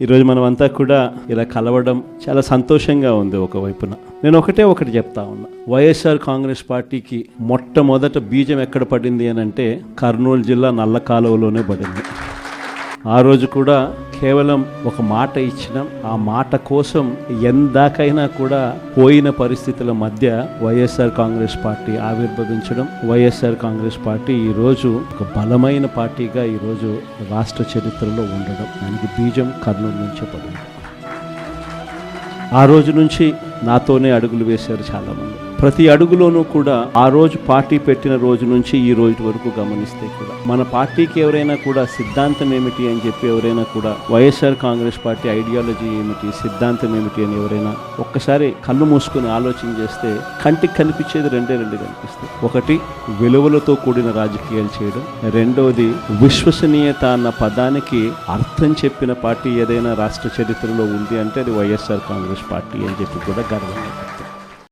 ఈరోజు మనం అంతా కూడా ఇలా కలవడం చాలా సంతోషంగా ఉంది ఒకవైపున. నేను ఒకటే ఒకటి చెప్తా ఉన్నా. వైఎస్ఆర్ కాంగ్రెస్ పార్టీకి మొట్టమొదట బీజం ఎక్కడ పడింది అని అంటే కర్నూలు జిల్లా నల్ల కాలువలోనే పడింది. ఆ రోజు కూడా కేవలం ఒక మాట ఇచ్చినాం. ఆ మాట కోసం ఎందాకైనా కూడా పోయిన పరిస్థితుల మధ్య వైఎస్ఆర్ కాంగ్రెస్ పార్టీ ఆవిర్భవించడం వైఎస్ఆర్ కాంగ్రెస్ పార్టీ ఈరోజు ఒక బలమైన పార్టీగా ఈరోజు రాష్ట్ర చరిత్రలో ఉండడం. దానికి బీజం కర్నూలు నుంచే పడింది. ఆ రోజు నుంచి నాతోనే అడుగులు వేశారు చాలామంది. ప్రతి అడుగులోనూ కూడా ఆ రోజు పార్టీ పెట్టిన రోజు నుంచి ఈ రోజు వరకు గమనిస్తే కూడా. మన పార్టీకి ఎవరైనా కూడా సిద్ధాంతం ఏమిటి అని చెప్పి ఎవరైనా కూడా వైఎస్ఆర్ కాంగ్రెస్ పార్టీ ఐడియాలజీ ఏమిటి సిద్ధాంతం ఏమిటి అని ఎవరైనా ఒక్కసారి కళ్ళు మూసుకొని ఆలోచన చేస్తే కంటికి కనిపించేది రెండే రెండు కనిపిస్తాయి. ఒకటి విలువలతో కూడిన రాజకీయాలు చేయడం. రెండవది విశ్వసనీయత అన్న పదానికి అర్థం చెప్పిన పార్టీ ఏదైనా రాష్ట్ర చరిత్రలో ఉంది అంటే అది వైఎస్ఆర్ కాంగ్రెస్ పార్టీ అని చెప్పి కూడా గర్వంగా